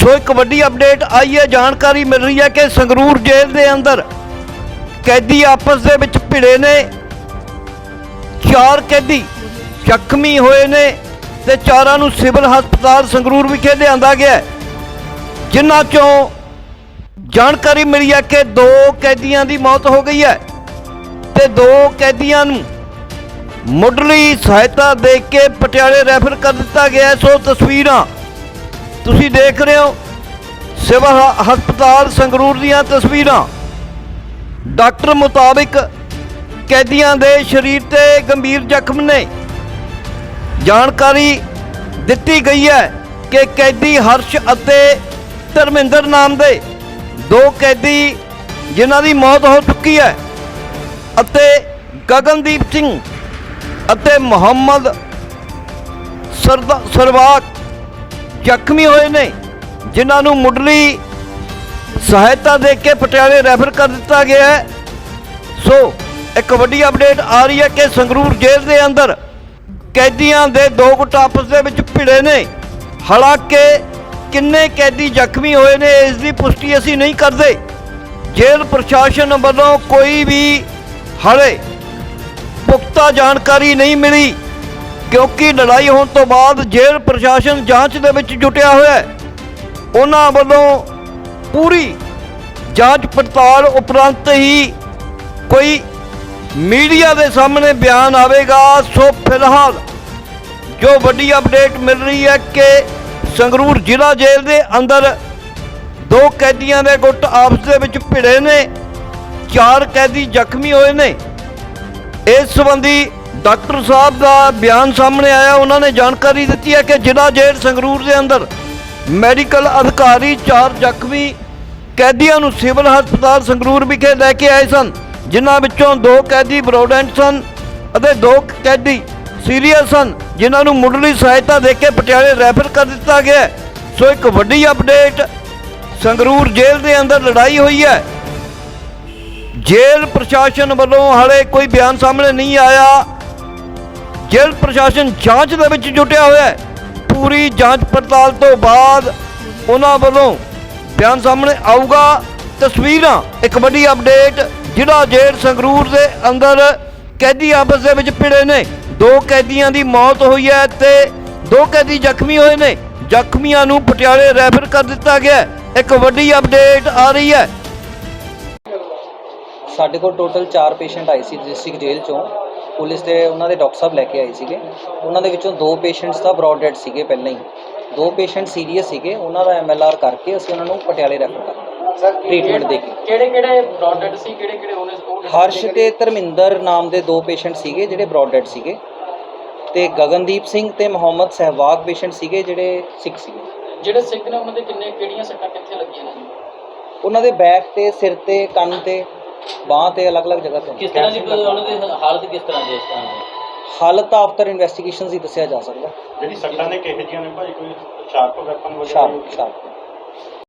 ਸੋ ਇੱਕ ਵੱਡੀ ਅਪਡੇਟ ਆਈ ਹੈ, ਜਾਣਕਾਰੀ ਮਿਲ ਰਹੀ ਹੈ ਕਿ ਸੰਗਰੂਰ ਜੇਲ੍ਹ ਦੇ ਅੰਦਰ ਕੈਦੀ ਆਪਸ ਦੇ ਵਿੱਚ ਭਿੜੇ ਨੇ। ਚਾਰ ਕੈਦੀ ਜ਼ਖਮੀ ਹੋਏ ਨੇ ਤੇ ਚਾਰਾਂ ਨੂੰ ਸਿਵਲ ਹਸਪਤਾਲ ਸੰਗਰੂਰ ਵਿਖੇ ਲਿਆਂਦਾ ਗਿਆ ਜਿਨ੍ਹਾਂ ਚੋਂ ਜਾਣਕਾਰੀ ਮਿਲੀ ਹੈ ਕਿ ਦੋ ਕੈਦੀਆਂ ਦੀ ਮੌਤ ਹੋ ਗਈ ਹੈ ਤੇ ਦੋ ਕੈਦੀਆਂ ਨੂੰ ਮੁੱਢਲੀ ਸਹਾਇਤਾ ਦੇ ਕੇ ਪਟਿਆਲੇ ਰੈਫਰ ਕਰ ਦਿੱਤਾ ਗਿਆ ਸੋ ਤਸਵੀਰਾਂ ਤੁਸੀਂ ਦੇਖ ਰਹੇ ਹੋ ਸਿਵਲ ਹ- ਹਸਪਤਾਲ ਸੰਗਰੂਰ ਦੀਆਂ ਤਸਵੀਰਾਂ। ਡਾਕਟਰ ਮੁਤਾਬਿਕ ਕੈਦੀਆਂ ਦੇ ਸਰੀਰ ਤੇ ਗੰਭੀਰ ਜ਼ਖਮ ਨੇ। ਜਾਣਕਾਰੀ ਦਿੱਤੀ ਗਈ ਹੈ ਕਿ ਕੈਦੀ ਹਰਸ਼ ਅਤੇ ਧਰਮਿੰਦਰ ਨਾਮ ਦੇ ਦੋ ਕੈਦੀ ਜਿਨ੍ਹਾਂ ਦੀ ਮੌਤ ਹੋ ਚੁੱਕੀ ਹੈ ਅਤੇ ਗਗਨਦੀਪ ਸਿੰਘ ਅਤੇ ਮੁਹੰਮਦ ਸਰਦਾ ਸਰਵਾਕ ਜ਼ਖਮੀ ਹੋਏ ਨੇ, ਜਿਨ੍ਹਾਂ ਨੂੰ ਮੁੱਢਲੀ ਸਹਾਇਤਾ ਦੇ ਕੇ ਪਟਿਆਲੇ ਰੈਫਰ ਕਰ ਦਿੱਤਾ ਗਿਆ ਹੈ। ਸੋ, ਇੱਕ ਵੱਡੀ ਅਪਡੇਟ ਆ ਰਹੀ ਹੈ ਕਿ ਸੰਗਰੂਰ ਜੇਲ੍ਹ ਦੇ ਅੰਦਰ ਕੈਦੀਆਂ ਦੇ ਦੋ ਗੁੱਟ ਆਪਸ ਦੇ ਵਿੱਚ ਭਿੜੇ ਨੇ। ਹਾਲਾਂਕਿ ਕਿੰਨੇ ਕੈਦੀ ਜ਼ਖਮੀ ਹੋਏ ਨੇ, ਇਸ ਦੀ ਪੁਸ਼ਟੀ ਅਸੀਂ ਨਹੀਂ ਕਰਦੇ। ਜੇਲ੍ਹ ਪ੍ਰਸ਼ਾਸਨ ਵੱਲੋਂ ਕੋਈ ਵੀ ਹਾਲੇ ਪੁਖਤਾ ਜਾਣਕਾਰੀ ਨਹੀਂ ਮਿਲੀ। ਕਿਉਂਕਿ ਲੜਾਈ ਹੋਣ ਤੋਂ ਬਾਅਦ ਜੇਲ੍ਹ ਪ੍ਰਸ਼ਾਸਨ ਜਾਂਚ ਦੇ ਵਿੱਚ ਜੁਟਿਆ ਹੋਇਆ ਹੈ। ਉਹਨਾਂ ਵੱਲੋਂ ਪੂਰੀ ਜਾਂਚ ਪੜਤਾਲ ਉਪਰੰਤ ਹੀ ਕੋਈ ਮੀਡੀਆ ਦੇ ਸਾਹਮਣੇ ਬਿਆਨ ਆਵੇਗਾ। ਸੋ ਫਿਲਹਾਲ ਜੋ ਵੱਡੀ ਅਪਡੇਟ ਮਿਲ ਰਹੀ ਹੈ ਕਿ ਸੰਗਰੂਰ ਜ਼ਿਲ੍ਹਾ ਜੇਲ੍ਹ ਦੇ ਅੰਦਰ ਦੋ ਕੈਦੀਆਂ ਦੇ ਗੁੱਟ ਆਪਸ ਦੇ ਵਿੱਚ ਭਿੜੇ ਨੇ, ਚਾਰ ਕੈਦੀ ਜ਼ਖਮੀ ਹੋਏ ਨੇ। ਇਸ ਸੰਬੰਧੀ ਡਾਕਟਰ ਸਾਹਿਬ ਦਾ ਬਿਆਨ ਸਾਹਮਣੇ ਆਇਆ, ਉਹਨਾਂ ਨੇ ਜਾਣਕਾਰੀ ਦਿੱਤੀ ਹੈ ਕਿ ਜ਼ਿਲ੍ਹਾ ਜੇਲ੍ਹ ਸੰਗਰੂਰ ਦੇ ਅੰਦਰ ਮੈਡੀਕਲ ਅਧਿਕਾਰੀ ਚਾਰ ਜ਼ਖਮੀ ਕੈਦੀਆਂ ਨੂੰ ਸਿਵਲ ਹਸਪਤਾਲ ਸੰਗਰੂਰ ਵਿਖੇ ਲੈ ਕੇ ਆਏ ਸਨ, ਜਿਨ੍ਹਾਂ ਵਿੱਚੋਂ ਦੋ ਕੈਦੀ ਬਰੋਡੈਂਟ ਸਨ ਅਤੇ ਦੋ ਕੈਦੀ ਸੀਰੀਅਸ ਸਨ, ਜਿਨ੍ਹਾਂ ਨੂੰ ਮੁੱਢਲੀ ਸਹਾਇਤਾ ਦੇ ਕੇ ਪਟਿਆਲੇ ਰੈਫਰ ਕਰ ਦਿੱਤਾ ਗਿਆ ਸੋ ਇੱਕ ਵੱਡੀ ਅਪਡੇਟ ਸੰਗਰੂਰ ਜੇਲ੍ਹ ਦੇ ਅੰਦਰ ਲੜਾਈ ਹੋਈ ਹੈ। ਜੇਲ੍ਹ ਪ੍ਰਸ਼ਾਸਨ ਵੱਲੋਂ ਹਾਲੇ ਕੋਈ ਬਿਆਨ ਸਾਹਮਣੇ ਨਹੀਂ ਆਇਆ। ਜੇਲ੍ਹ ਪ੍ਰਸ਼ਾਸਨ ਜਾਂਚ ਦੇ ਵਿੱਚ ਜੁਟਿਆ ਹੋਇਆ ਹੈ। ਪੂਰੀ ਜਾਂਚ ਪੜਤਾਲ ਤੋਂ ਬਾਅਦ ਉਹਨਾਂ ਵੱਲੋਂ ਬਿਆਨ ਸਾਹਮਣੇ ਆਊਗਾ। ਤਸਵੀਰਾਂ, ਇੱਕ ਵੱਡੀ ਅਪਡੇਟ ਜਿਹੜਾ ਜੇਲ੍ਹ ਸੰਗਰੂਰ ਦੇ ਅੰਦਰ ਕੈਦੀ ਆਪਸ ਦੇ ਵਿੱਚ ਭਿੜੇ ਨੇ। ਦੋ ਕੈਦੀਆਂ ਦੀ ਮੌਤ ਹੋਈ ਹੈ ਤੇ ਦੋ ਕੈਦੀ ਜ਼ਖਮੀ ਹੋਏ ਨੇ। ਜ਼ਖਮੀਆਂ ਨੂੰ ਪਟਿਆਲੇ ਰੈਫਰ ਕਰ ਦਿੱਤਾ ਗਿਆ ਇੱਕ ਵੱਡੀ ਅਪਡੇਟ ਆ ਰਹੀ ਹੈ। ਸਾਡੇ ਕੋਲ ਟੋਟਲ 4 ਪੇਸ਼ੈਂਟ ਆਏ ਸੀ ਡਿਸਟ੍ਰਿਕਟ ਜੇਲ੍ਹ ਚੋਂ। ਪੁਲਿਸ ਦੇ ਉਹਨਾਂ ਦੇ ਡਾਕਟਰ ਸਾਹਿਬ ਲੈ ਕੇ ਆਏ ਸੀਗੇ। ਉਹਨਾਂ ਦੇ ਵਿੱਚੋਂ ਦੋ ਪੇਸ਼ੈਂਟਸ ਤਾਂ ਬ੍ਰੌਡ ਡੈਡ ਸੀਗੇ ਪਹਿਲਾਂ ਹੀ। ਦੋ ਪੇਸ਼ੈਂਟ ਸੀਰੀਅਸ ਸੀਗੇ ਉਹਨਾਂ ਦਾ ਐਮਐਲਆਰ ਕਰਕੇ ਅਸੀਂ ਉਹਨਾਂ ਨੂੰ ਪਟਿਆਲੇ ਰੈਫਰ ਕਰਤਾ ਟ੍ਰੀਟਮੈਂਟ ਦੇ ਕੇ। ਕਿਹੜੇ ਕਿਹੜੇ ਬ੍ਰੌਡਡ ਸੀ ਕਿਹੜੇ ਕਿਹੜੇ ਉਹਨੇ ਉਹ ਹਰਸ਼ ਤੇ ਧਰਮਿੰਦਰ ਨਾਮ ਦੇ ਦੋ ਪੇਸ਼ੈਂਟ ਸੀਗੇ ਜਿਹੜੇ ਬ੍ਰੌਡ ਡੈਡ ਸੀਗੇ। ਤੇ ਗਗਨਦੀਪ ਸਿੰਘ ਤੇ ਮੁਹੰਮਦ ਸਹਿਵਾਗ ਪੇਸ਼ੈਂਟ ਸੀਗੇ ਜਿਹੜੇ ਸਿੱਖ ਸੀਗੇ। ਜਿਹੜੇ ਸਿੱਖ ਨੇ ਉਹਨਾਂ ਦੇ ਕਿੰਨੇ ਕਿਹੜੀਆਂ ਸੱਟਾਂ ਕਿੱਥੇ ਲੱਗੀਆਂ ਨੇ? ਉਹਨਾਂ ਦੇ ਬੈਕ ਤੇ ਸਿਰ ਤੇ ਕੰਨ ਤੇ। ਬਾਹ ਤੇ ਅਲੱਗ-ਅਲੱਗ ਜਗ੍ਹਾ ਤੇ। ਕਿਸ ਤਰ੍ਹਾਂ ਦੀ ਉਹਨਾਂ ਦੀ ਹਾਲਤ ਕਿਸ ਤਰ੍ਹਾਂ ਦੀ ਇਸ ਤਰ੍ਹਾਂ ਦੀ? ਹਾਲਤ ਆਫਟਰ ਇਨਵੈਸਟੀਗੇਸ਼ਨਸ ਹੀ ਦੱਸਿਆ ਜਾ ਸਕਦਾ। ਜਿਹੜੀ ਸੱਟਾਂ ਨੇ ਕਿਹੋ ਜਿਹੀਆਂ ਨੇ ਭਾਈ? ਕੋਈ ਸ਼ਾਰਪ ਵੈਪਨ ਵਗੈਰਾ ਸ਼ਾਰਪ ਸ਼ਾਰਪ